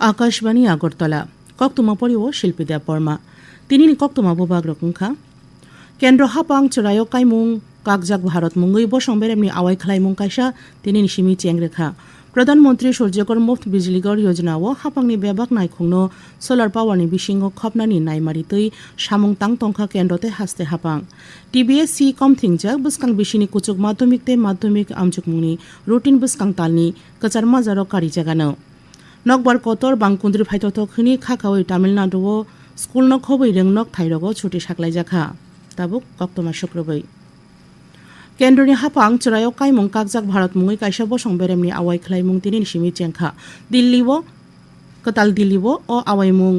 আকাশবাণী আগরতলা কক্তমা পরিও শিল্পী দেব বর্মা তিনি কক্তমা ববাগ রকমখা কেন্দ্র হাপাং চরায় কাইমুং কাকজাক ভারত মুঙ্গই বসং বেরেমনি আওয়াই খালাইমুং কাইসা তিনি সিমি চেংরেখা প্রধানমন্ত্রী সূর্যকর মুফত বিজলিগর योजनाओ हापांनि बेबाक नायखंनो सोलार पावारनि बिसिङाव खबनानि नायमारितै सामुं तां तंखा केन्द्रते हास्ते हापां टिबिएस सि कमथिंजाक बसकां बिसिनि कुचुक माध्यमिक ते माध्यमिक आमजुकमुंनि रुटिन बसकां तालनि कचार माजाराव nokbar kotor bangkundri phaitotok khini khakawi tamilnadu o school knock হবই রং নক থাইরগ ছুটি সাকলাই জাখা, তাবুক কক্তমা শুক্রবই। কেন্দ্রনি হাপাং চড়ায় কাইমং কাকজাক ভারত মুঙে কাইসা বসং বেরেমনি আওয়াই খেলাই মুং তিনি সিমি চেংখা। দিল্লিব, কতাল দিল্লিব ও আওয়াই মুং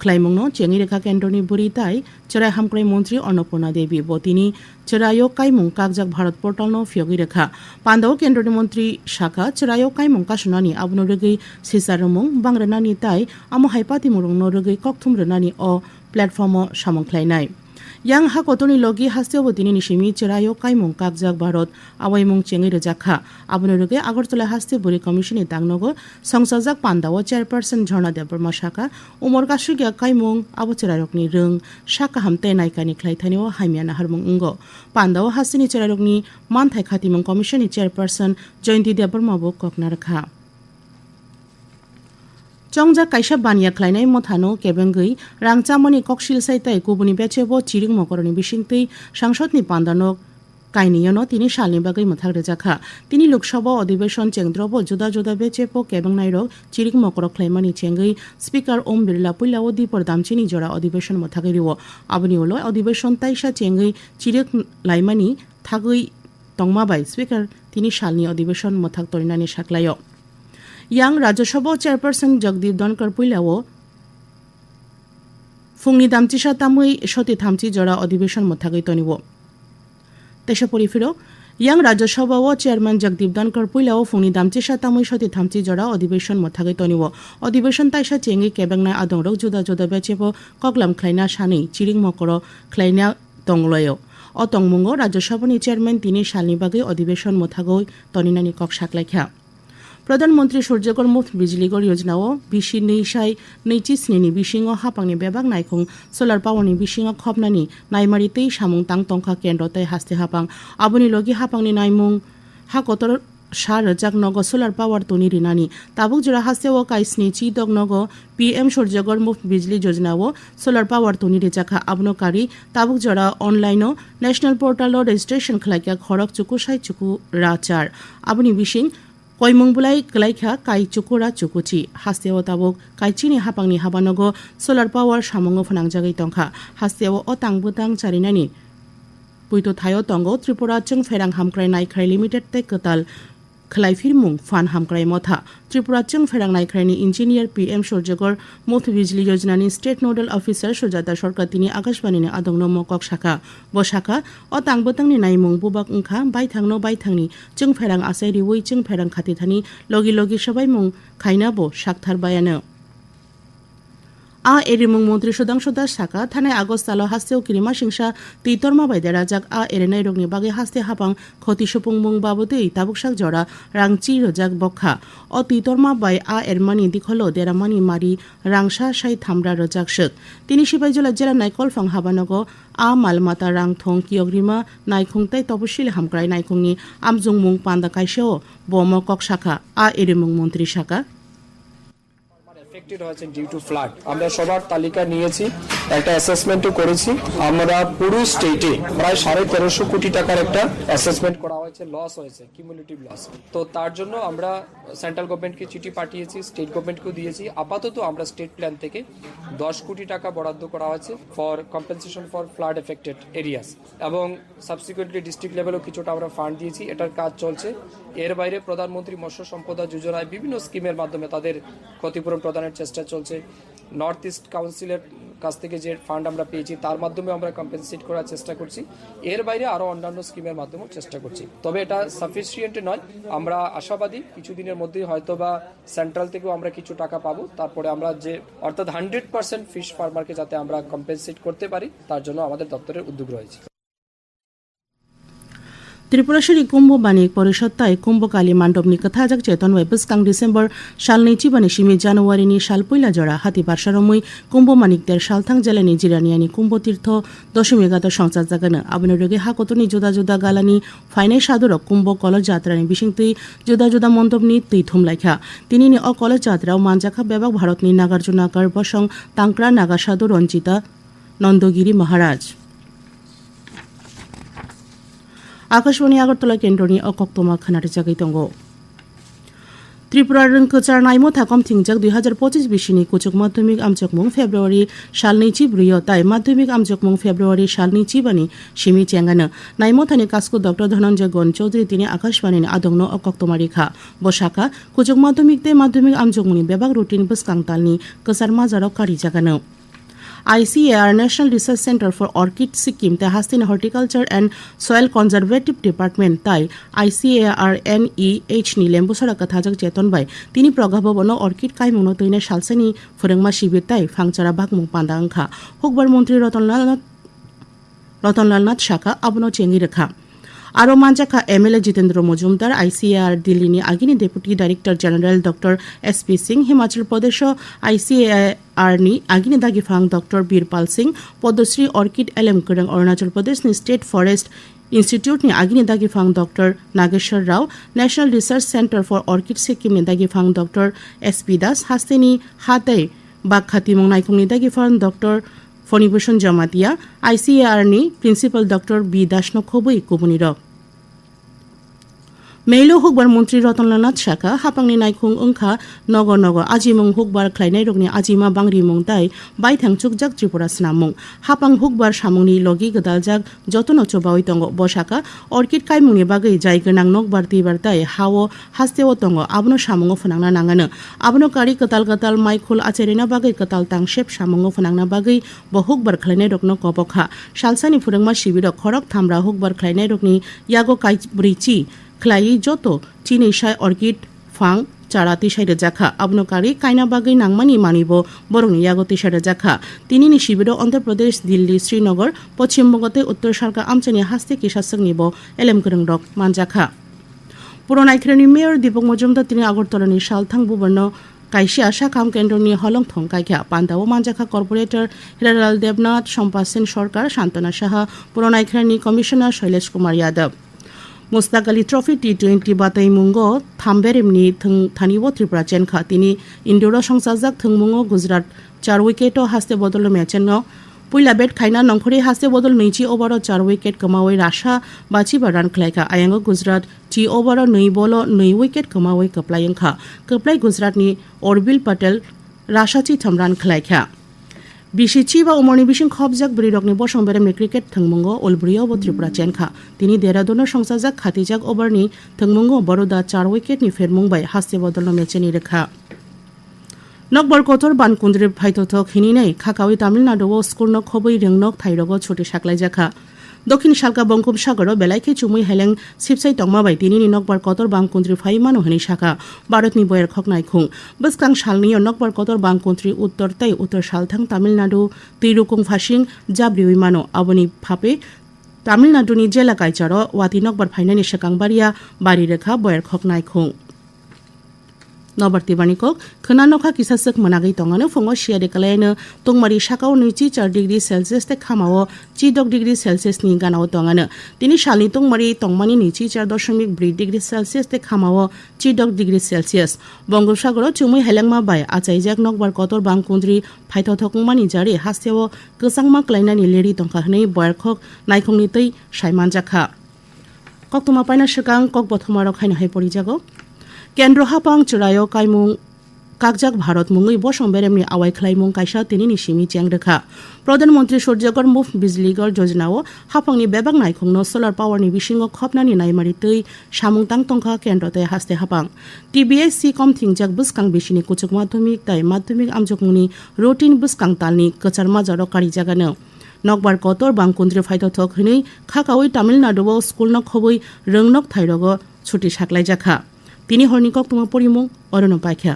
খ্লাইমুংনো চেঙি রেখা কেন্দ্রনি বুড়ি তাই চেরাই হামক্রাই মন্ত্রী অন্নপূর্ণা দেবী বতিনি চেরাইও কাইমুং কাকজাক ভারত পোর্টালনো ফিয়গি রেখা পান্ডাও কেন্দ্রনি মন্ত্রী শাখা চরাইও কাইমুং কাসনানি আবনো রগৈ সিসারমুং বাংরানানি তাই আমো হাইপাতি মুরুংনো রগৈ ককথুম রনানি অ প্ল্যাটফর্ম সামংখ্লাইনাই yang ha kotoni logi hasteo botini nishimi cherayo kaimung kakjak bharot awaimung chengi rejakha abone roge agartala haste buri commission dangnogo songsajak pandao chairperson jhorna deborma shaka umor kasugya kaimung abo cherayokni rung shaka hamte naikani khlaithani o haimiana harmung ungo pandao hasini cherayokni manthai khatimung commission chairperson jointi deborma bo kokna চংজা কাইসা বানিয়া খ্লাইনাই মথানো কেবেঙ্গৈ রাংচামনি ককশিল সাইতাই গুবুনি বেচেবো চিরিং মকরনি বিসিংতৈ সাংসদনি পান্দানক কাইনিয়নো তিনি সালনি বাগৈ মথাক রেজাখা তিনি লোকসভা অধিবেশন চেংদ্রব জুদা জুদা বেচেপো কেবেংনাইরক চিরিং মকর খ্লাইমানি চেঙ্গৈ স্পিকার ওম বিরলা পুইলাও দিপর দামচিনি জোড়া অধিবেশন মথাগৈ রিও আবনি হলো অধিবেশন তাইসা চেঙ্গৈ চিরিক লাইমানি থাগৈ তংমাবাই স্পিকার তিনি সালনি অধিবেশন মথাক তরিনানি সাকলায় yang রাজ্যসভা চেয়ারপারসন জগদীপ ধনকর পুইলাও ফুংনি দামচি সাতামুই সতী থামচি জোড়া অধিবেশন মথাগৈ তনিব তেসা পরিফিরো ইয়াং রাজ্যসভা ও চেয়ারম্যান জগদীপ ধনকর পুইলাও ফুংনি দামচি সাতামুই সতী থামচি জোড়া অধিবেশন মথাগৈ তনিব অধিবেশন তাইসা চেঙ্গি কেবেংনাই আদংরক জুদা জুদা বেচেব কগলাম খ্লাইনা সাनै চিরিং মকর খ্লাইনা তংলয় অ তংমুঙ্গ রাজ্যসভানি চেয়ারম্যান তিনি সালনি বাগৈ অধিবেশন মথাগৈ তনিনানি কক সাকলাইখা প্রধানমন্ত্রী সূর্যকর মুফত বিজলিগর योजनाओ बिसि नैसाय नैथि स्निनि बिसिङाव हापांनि बेबाक नायखं सोलार पावारनि बिसिङाव खबनानि नायमारि तै सामुं तां तंखा केन्द्र तै हास्ते हापां आबुनि लगी हापांनि नायमुं हाकतर सा रजाक नग सोलार पावार तनि रिनानि ताबुक जरा हास्तेव काइसनि ची दग नग পিএম সূর্যগর মুফত বিজলি যোজনাও সোলার পাওয়ার তনি রেজাখা আবনকারী তাবুক জরা অনলাইনও ন্যাশনাল পোর্টালও রেজিস্ট্রেশন খালাইকা খরক চুকু সাই চুকু রাচার আবনি বিসিং কইমংবুলাই গলাইখা কাই চুকুরা চুকুচি হাস্তেও তাবক কাইচিনি হাপাংনি হাবানগ সোলার পাওয়ার সামঙ্গ ফনাংজাগৈ তংখা হাস্তেও অ তাংবুতাং চারিনানি পুইতো থায় তঙ্গ ত্রিপুরা চং ফেরাং হামক্রাই নাইখ্রাই লিমিটেড তে কতাল खलाइफिरमुं फान हामक्राय मथा त्रिपुरा चंग फेरां नायख्रायनि इन्जिनियार पि एम सौर्यगर मुथ बिजली योजनानि स्टेट नोडल अफिसार सुजाता सरकार तिनि आकाशबाणीनि आदंनो मकक शाखा ब शाखा अ तांबोतांनि नायमुं बुबाक ओंखा बायथांनो बायथांनि चंग फेरां आसाय रिवै चंग फेरां खाथिथानि लगी लगी सबाय मुं खायनाबो साकथारबायानो আ এরিমুং মন্ত্রী সুদাংশু দাস সাকা থানায় আগস্ট আলো হাস্তেও কিরিমা সিংসা তিতরমা বাইদে রাজাক আ, এরেনাই রংনি বাগে হাস্তে হাপাং ক্ষতি সুপুং মুং বাবদে তাবুকসাক জরা রাংচি রজাক বখা। অ, তিতরমা বাই আ এরমানি দিখলো দেরামানি মারি রাংসা সাই থামরা রজাক শেখ তিনি সিপাইজলা জেলা নাইকল ফং হাবানগ, আ, মালমাতা রাং থং কিয়গ্রিমা নাইখুংতাই তপশিল হামক্রাই নাইখুংনি আমজুং মুং পান্দা কাইসেও বম কক শাখা। আ এরিমুং মন্ত্রী শাখা। এফেক্টেড হয়েছে ডিউ টু ফ্লাড আমরা সবার তালিকা নিয়েছি, একটা অ্যাসেসমেন্টও করেছি। আমরা পুরো স্টেটে প্রায় সাড়ে তেরোশো কোটি টাকার একটা অ্যাসেসমেন্ট করা হয়েছে লস হয়েছে কিউমুলেটিভ লস তো তার জন্য আমরা সেন্ট্রাল গভর্নমেন্টকে চিঠি পাঠিয়েছি স্টেট গভর্নমেন্টকেও দিয়েছি। আপাতত আমরা স্টেট প্ল্যান থেকে দশ কোটি টাকা বরাদ্দ করা হয়েছে for compensation for flood affected areas এবং সাবসিকুয়েন্টলি ডিস্ট্রিক্ট লেভেলও কিছুটা আমরা ফান্ড দিয়েছি, এটার কাজ চলছে। এর বাইরে প্রধানমন্ত্রী মৎস্য সম্পদা যোজনায় বিভিন্ন স্কিমের মাধ্যমে তাদের ক্ষতিপূরণ প্রদানের চেষ্টা চলছে। নর্থ ইস্ট কাউন্সিলের কাছ থেকে যে ফান্ড আমরা পেয়েছি, তার মাধ্যমে আমরা কম্পেনসেট করার চেষ্টা করছি। এর বাইরে আরও অন্যান্য স্কিমের মাধ্যমেও চেষ্টা করছি। তবে এটা সাফিসিয়েন্ট নয়। আমরা আশাবাদী কিছুদিনের মধ্যেই হয়তো বা সেন্ট্রাল থেকেও আমরা কিছু টাকা পাবো। তারপরে আমরা যে, অর্থাৎ হান্ড্রেড পার্সেন্ট ফিশ ফার্মারকে যাতে আমরা কম্পেনসেট করতে পারি, তার জন্য আমাদের দপ্তরের উদ্যোগ রয়েছে। त्रिपुरेश्वरी कुम्भ बानी परिषदताय कुम्भ काली माण्डवनी कथा চেতন ওয়েবস্কাং ডিসেম্বর সাল डिसेम्बर सालनि সিমি জানুয়ারি নি সাল পইলা জড়া হাতি बारसारमै কুম্ভ মানিকদের সালথাং জেলানি জিরানিয়ানি কুম্ভ তীর্থ দশমী গাত সংসার জাগান। আবনে রোগে হা কত নি জুদা জুদা গালানি ফাইনে সাদর কুম্ভ কলজ যাত্রানি বিশিং তুই জুদা জুদা জোদা মন্তবনি তুই থুম লাইখা। তিনি নি অ কলজ যাত্রাও মানজাখা ব্যবাক ভারত নি নাগার্জুন আকার বসং তাংকরা নাগা সাদর রঞ্জিতা নন্দগিরি মহারাজ। आकाशवाणी आगरतला केन्द्रनि अकक्तमा खोनानो जागै दङ त्रिपुरा रोंकोचार नायमो थाकम थिंजाक दुइ हाजार पचिस बिसिनि कुचुक माध्यमिक आमचकमुं फेब्रुवारि सालनि चिब्रैयाव ताय माध्यमिक आमचकमुं फेब्रुवारि सालनि चिबानि सिमि चेंगानो नायमो थानि कास्कु डक्टर धनन्जय गन चौधरी तिनि आकाशवाणीनि आदंनो अकक्तमा रेखा बसाखा कुचुक माध्यमिक ते माध्यमिक आमचकमुंनि बेबाक routine बसकां तालनि कोसार माजाराव ICAR national research centre for orchid Sikkim তেহাস্তিন horticulture and soil conservative department তাই আইসিএআর এন ই এইচ নি লেম্বুসরা কথাজক চেতনবাই তিনি প্রজ্ঞাভবন অর্কিড কাই মনতৈনে সালসেনি ফরেংমা শিবির, তাই ফাংচরা বাগমু পান্দাংখা হোকবার মন্ত্রী রতনলাল রতনলাল নাথ শাখা আবনো চেঙ্গি রেখা আরও মাঞ্জাখা এমএলএ জিতেন্দ্র মজুমদার আইসিএআর দিল্লিনী আগিনী deputy director general doctor S P Singh Himachal Pradesh আইসিএ আর্নি আগিনী দাগিফাং doctor Birpal Singh Padma Shri orchid LM Kurong Arunachal Pradesh state forest institute ने आगे नेतागी फांग doctor Nageshwar Rao national research centre for orchid Sikkim नेतागी फांग doctor S P Das हास्तेनी हातई बागखातिमंग नाइखंग नेतागी फांग डॉक्टर फणिभूषण जमातिया आईसीएआर नि प्रिंसिपल डॉक्टर बी दासनो खबई कुबुनिरक মেইলো হুকবার মন্ত্রী রতনলাল নাথ শাখা, হাপাংনি নাইকুং ওংখা নগ নগ আজিমং হুকবার খ্লাইনাই রকনি আজিমা বাংরি মং তাই বাইথাং চুকজাক ত্রিপুরা স্নামুং হাপাং হুকবার সামুংনি লগি গদাল গদালজাক যতন চবাই তঙ্গ বসাকা, অর্কিড কাইমুংনি বাগৈ যাই গোনাং নকবার তিবার তাই হাও হাস্তে ও তঙ্গ আবনো সামুঙ্গ ফোনাংনা নাঙানো। আবনো কারি কতাল কতাল মাইখুল আচেরিনা বাগৈ গতাল তাংশেপ সামুঙ্গ ফোনাংনা বাগৈ বহুকবার খ্লাইনাই রকনো কবখা সালসানি ফুরংমা শিবির খরক থামরা হুকবার খ্লাইনাই রকনি ইয়াগো কাইব্রিচি काइब्रिचि ख्लायै जत चिनै साय अर्किड फां চারা তিসাই রেজাখা আবনকারী কাইনা বাগৈ নাংমানি মানিব বরংনি ইয়াগো তিসাই রেজাখা তিনি নি শিবির অন্ধ্রপ্রদেশ দিল্লি শ্রীনগর পশ্চিমবঙ্গতে উত্তর সরকার আমচানি হাস্তে কিসাসক নিব এলেম গরং রক মানজাখা পুরনাইখ্রেনি মেয়র দীপক মজুমদার তিনি আগরতলানি সালথাং বুবর্ণ কাইসি আশা কাম কেন্দ্রনি হলংথং কাইখা পান্দাও মানজাখা কর্পোরেটর হিরালাল দেবনাথ সম্পা সেন সরকার শান্তনা সাহা পুরনাইখ্রেনি commissioner Shailesh Kumar Yadav Mushtaq Ali trophy T twenty বাতাই মুঙ্গ থামবেরেমনি থং থানিব ত্রিপুরা চেনখা তিনি ইন্দোর সংসাজাক থংমুঙ্গ গুজরাট চার উইকেট হাস্তে বদল ম্যাচেন পুইলা বেট খাইনা নংখরি হাস্তে বদল নৈচি ওভার চার উইকেট কমাওই রাশা বাচিবা রান খেলাইখা আয়াঙ্গ গুজরাট টি ওভার নৈ বল নৈ উইকেট কমাওই কপ্লাইংখা কপ্লাই গুজরাটনি অরবিল পটেল রাশাচি থাম রান খেলাইখা বিশিচি বা উমরনি বিশিং খবজাক বৃরকনি বসং বেরেমনি ক্রিকেট থংমঙ্গ উলব্রিয় ও ত্রিপুরা চেনখা তিনি দেরাদুনের সংসাজাক খাতিজাক ওভারনি থংমঙ্গ বরোদা চার উইকেটনি ফেরমুংবাই হাস্তে বদল মেচেনি রেখা। নকবার কতর বানকুন্দ্রে হিনি নাই। খাকাউই তামিলনাডু ও স্কুল নক খবই রেংনক থাইরগ ছুটি সাকলাই জাখা। দক্ষিণ সালকা বঙ্গোপসাগর বেলাইকে চুমুই হেলেং সিপসাই তংমাবাই তিনি নকবার কতর বাংকুন্দ্রি ফাইমানো হনি শাখা। ভারতনি বয়ের খকনাই খুং। বসকাং সালনি নকবার কতর বাংকুন্দ্রি উত্তর তাই উত্তর সালথাং তামিলনাডু, তিরুকুং ফাসিং জাবরি উইমানো আবনি ফাপে তামিলনাডুনি জেলা কাইচার ওয়াতি নকবার ফাইনানি সেকাংবারিয়া বাড়ি রেখা বয়ের খকনাই খুং। খোনা নখা কিসাসক মনাগৈ তঙানো ফুঙো সিয়ারে কালায়নো তংমারি সাকাও নৈচি চার ডিগ্রি সেলসিয়াস তে খামাও চি দক ডিগ্রি সেলসিয়াস নি গানাও তঙানো তিনি সালনি তংমারি তংমানি নৈচি চার দশমিক ব্रै ডিগ্রি সেলসিয়াস তে খামাও চি দক ডিগ্রি সেলসিয়াস বঙ্গোপসাগর চুমুই হেলেংমা বাই আচাইজাক নকবার কতর বাংকুন্দ্রি ফাইথ থকংমানি জারি হাস্তেও গোসাংমা ক্লাইনানি লেরি তংখা হनै বয়ারখক নাইখংনি তৈ সাইমান জাখা কক্তমা পাইনা সিগাং কক বথমারক হাইনা হাই পরিজাগো কেন্দ্র হাপাং চুরায় কাইমুং, কাকজাক ভারত মুঙ্গই বসং বেরেমনি আওয়াই খ্লাইমুং কাইসা তিনি নিসিমি চেংরেখা প্রধানমন্ত্রী সূর্যগর মুফ বিজলিগর যোজনাও হাপাংনি বেবাক নাইখংনো সোলার পাওয়ারনি বিসিঙো খপনানি নাইমারি তৈ সামুং তাং তংখা কেন্দ্রতে হাসতে হাপাং। টিবিএস সি কম থিংজাক বুসকাং বিসিনি কুচুক মাধ্যমিক তাই মাধ্যমিক আমজকমুনি রুটিন বুসকাং তালনি কচার মাজার কারি জাগানো। নকবার কতর বাংকুন্দ্রে ফাইদ থক হनै খাকাওই তামিলনাডুও স্কুল নক হবই রংনক থাইরগ ছুটি সাকলাই জাখা। তিনি হর্নিকক তোমা পরিমুং অরণ পাইখা